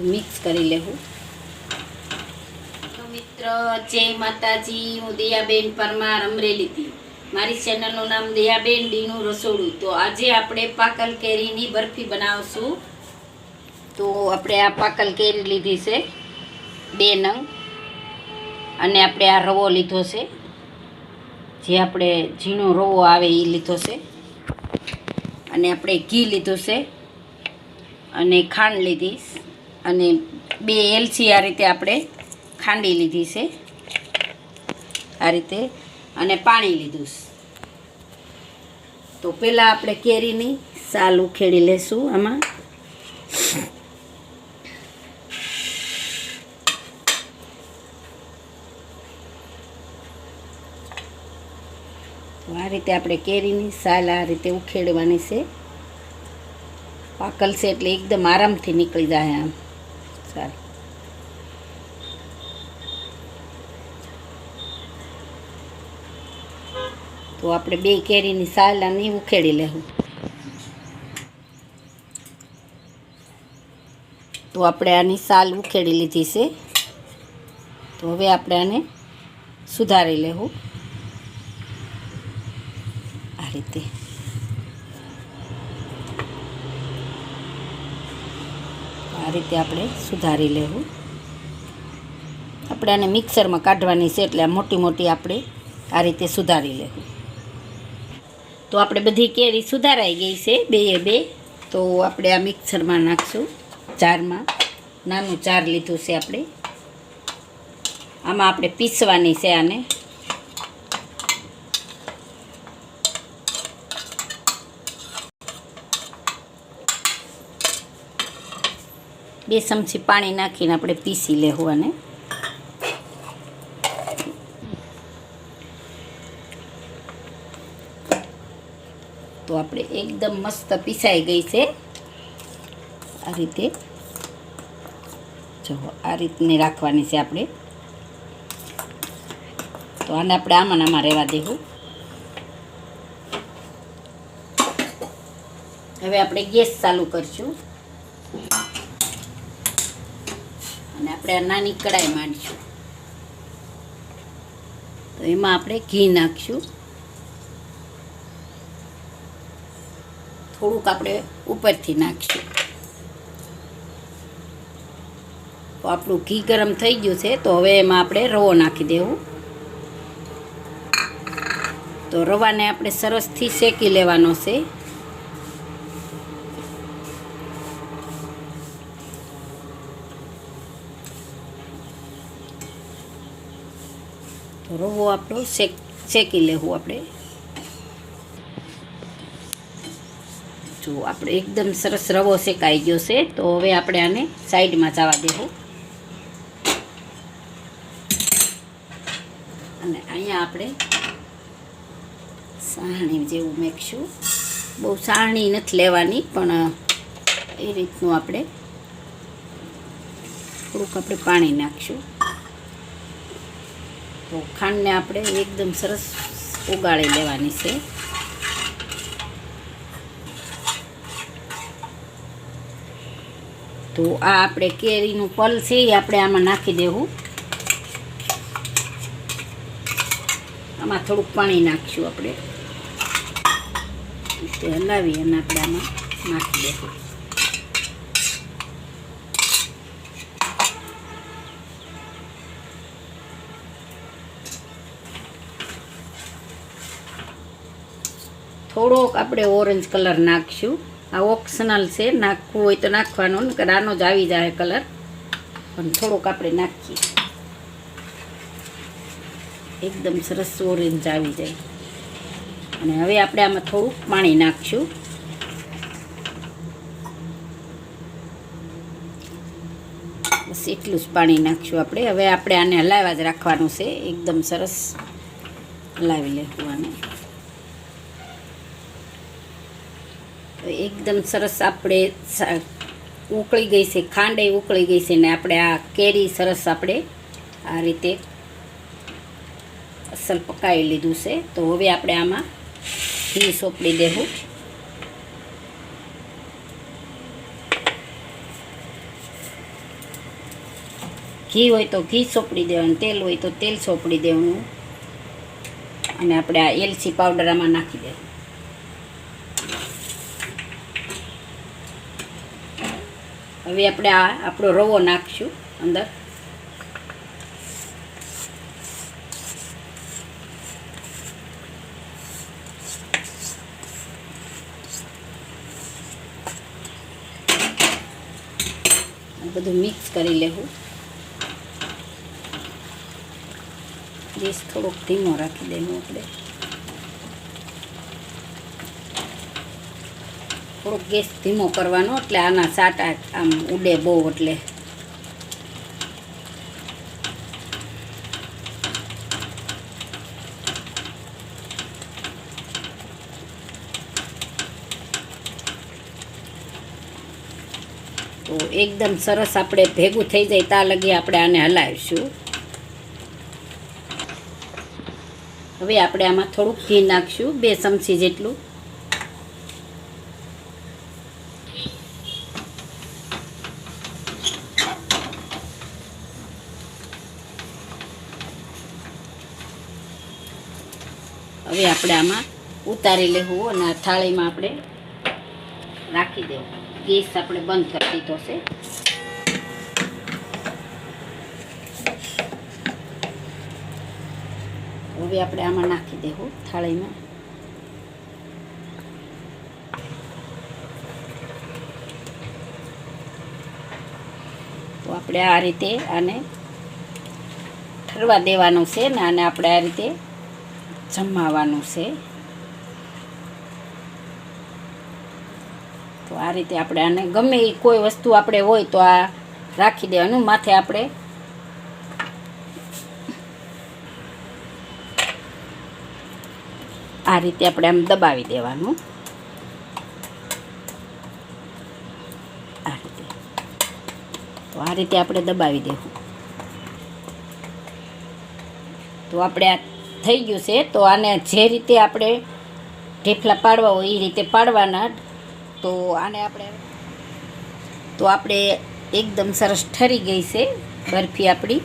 Mix કરી લેવું. તો મિત્ર, જય માતાજી, હું દયાબેન પરમાર અમરેલીથી. મારી ચેનલનું નામ દયાબેન ડીનું રસોડું. તો આજે આપણે પાકલ કેરીની બરફી બનાવશું. તો આપણે આ પાકલ કેરી લીધી છે, બે નંગ. અને આપણે આ રવો લીધો છે. જે આપણે ઝીણો રવો આવે એ લીધો છે. અને આપણે ઘી લીધું છે. અને ખાંડ લીધી. અને બે એલચી આ રીતે આપણે ખાંડી લીધી છે. આ રીતે અને પાણી લીધું છે. તો પહેલાં આપણે કેરીની સાલ ઉખેડી લેશું આમાં. તો આ રીતે આપણે કેરીની સાલ આ રીતે ઉખેડવાની છે. પાકલ છે એટલે એકદમ આરામથી નીકળી જાય આમ. સારું. તો આપણે બે કેરીની સાલ અને ઉખેડી લેવું તો આપણે આની સાલ ઉખેડી લીધી છે. તો હવે આપણે આને સુધારી લેવું આ રીતે. આ રીતે આપણે સુધારી લેવું. આપણે આને મિક્સરમાં કાઢવાની છે એટલે આ મોટી મોટી આપણે આ રીતે સુધારી લેવું. તો આપણે બધી કેરી સુધારાઈ ગઈ છે બે બે. તો આપણે આ મિક્સરમાં નાખશું ચારમાં નાનું ચાર લીધું છે આપણે. આમાં આપણે પીસવાની છે આને. બે ચમચી પાણી નાખીને આપણે પીસી લેવું અને તો આપણે એકદમ મસ્ત પીસાઈ ગઈ છે. આ રીતે. જો, આ રીતની રાખવાની છે આપણે. તો આને આપણે આમાં આમાં રહેવા દેવું. હવે આપણે ગેસ ચાલુ કરશું. અને આપણે નાની કડાઈ માંડીશું. તો એમાં આપણે ઘી નાખશું. થોડુંક આપણે ઉપરથી નાખશું. તો આપણું ઘી ગરમ થઈ ગયું છે, તો હવે એમાં આપણે રવો નાખી દેવું. તો રવાને આપણે સરસથી શેકી લેવાનો છે. તો રવો આપણો શેક, શેકી લેવું આપણે. જો આપણે એકદમ સરસ રવો શેકાઈ ગયો છે, તો હવે આપણે આને સાઈડમાં જવા દેવું. અને અહીંયા આપણે સાહણી જેવું મેકશું. બહુ સાહણી નથી લેવાની, પણ એ રીતનું આપણે થોડુંક આપણે પાણી નાખશું. તો ખાંડને આપણે એકદમ સરસ ઉગાળી લેવાની છે. તો આ આપણે કેરીનું પલ છે એ આપણે આમાં નાખી દેવું. આમાં થોડુંક પાણી નાખશું આપણે. હલાવી અને આપણે આમાં નાખી દેવું થોડોક આપણે ઓરેન્જ કલર નાખશું. આ ઓપ્શનલ છે, નાખવું હોય તો નાખવાનું ને આનો જ આવી જાય કલર. પણ થોડોક આપણે નાખીએ. એકદમ સરસ ઓરેન્જ આવી જાય. અને હવે આપણે આમાં થોડુંક પાણી નાખશું. બસ એટલું જ પાણી નાખશું આપણે. હવે આપણે આને હલાવવા જ રાખવાનું છે. એકદમ સરસ હલાવી લેવું આને તો એકદમ સરસ આપણે ઉકળી ગઈ છે, ખાંડે ઉકળી ગઈ છે ને આપણે આ કેરી સરસ આપણે આ રીતે અસલ પકાવી લીધું છે. તો હવે આપણે આમાં ઘી સોંપડી દેવું. ઘી હોય તો ઘી સોપડી દેવાનું, તેલ હોય તો તેલ સોપડી દેવાનું. અને આપણે આ એલચી પાવડર આમાં નાખી દેવાનું. હવે આપણે આ આપણો રવો નાખશું અંદર. બધું મિક્સ કરી લેવું. ગેસ થોડોક ધીમો રાખી દેવું આપણે. થોડોક ગેસ ધીમો કરવાનો, એટલે આના સાટા આમ ઉડે બહુ એટલે. તો એકદમ સરસ આપણે ભેગું થઈ જાય ત્યાં લગી આપણે આને હલાવીશું. હવે આપણે આમાં થોડુંક ઘી નાખશું, બે ચમચી જેટલું. હવે આપણે આમાં ઉતારી લેવું અને આ થાળીમાં આપણે રાખી દેવું. ગેસ આપણે બંધ કરી દીધો છે. હવે આપણે આમાં નાખી દેવું થાળીમાં. તો આપણે આ રીતે આને ઠરવા દેવાનું છે ને આને આપણે આ રીતે જમાવાનું છે. તો આ રીતે આપણે આને ગમે એ કોઈ વસ્તુ આપણે હોય તો આ રાખી દેવાનું, માથે આપણે. આ રીતે આપણે આમ દબાવી દેવાનું. આ રીતે. તો આ રીતે આપણે દબાવી દેવું. તો આપણે આ થઈ ગયું છે, તો આને જે રીતે આપણે ઢેફલા પાડવા હોય એ રીતે પાડવાના. તો આને આપણે, તો આપણે એકદમ સરસ ઠરી ગઈ છે બરફી આપણી.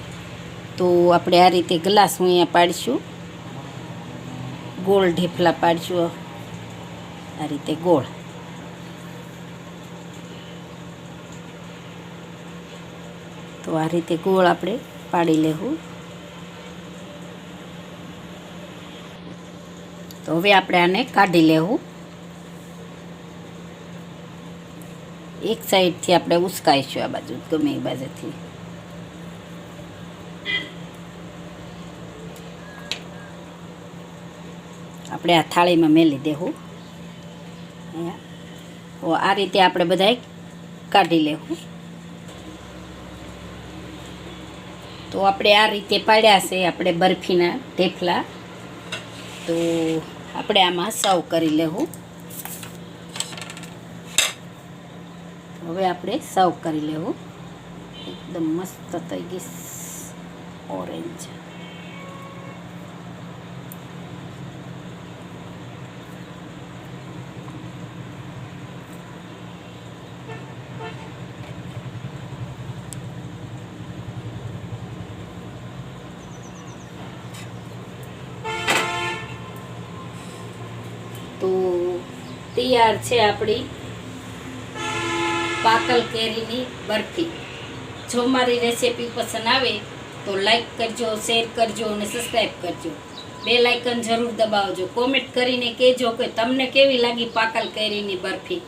તો આપણે આ રીતે ગ્લાસ હું અહીંયા પાડીશું. ગોળ ઢેફલા પાડીશું. આ રીતે ગોળ. તો આ રીતે ગોળ આપણે પાડી લેવું. તો હવે આપણે આને કાઢી લેવું. એક સાઈડથી આપણે ઉસકાઈશું આ બાજુ, ગમે એ બાજુથી. આપણે આ થાળીમાં મેલી દેવું. આ રીતે આપણે બધાએ કાઢી લેવું. તો આપણે આ રીતે પાડ્યા છે, આપણે બરફીના ઢેફલા. તો આપણે આમાં સર્વ કરી લેવું. હવે આપણે સર્વ કરી લેવું. એકદમ મસ્ત થઈ ગઈ ઓરેન્જ તો તૈયાર છે આપણી પાકલ કેરીની બરફી. જો મારી રેસીપી પસંદ આવે તો લાઈક કરજો શેર કરજો અને સબસ્ક્રાઈબ કરજો. બે લાઇકન જરૂર દબાવજો. કોમેન્ટ કરીને કહેજો કે તમને કેવી લાગી પાકલ કેરીની બરફી?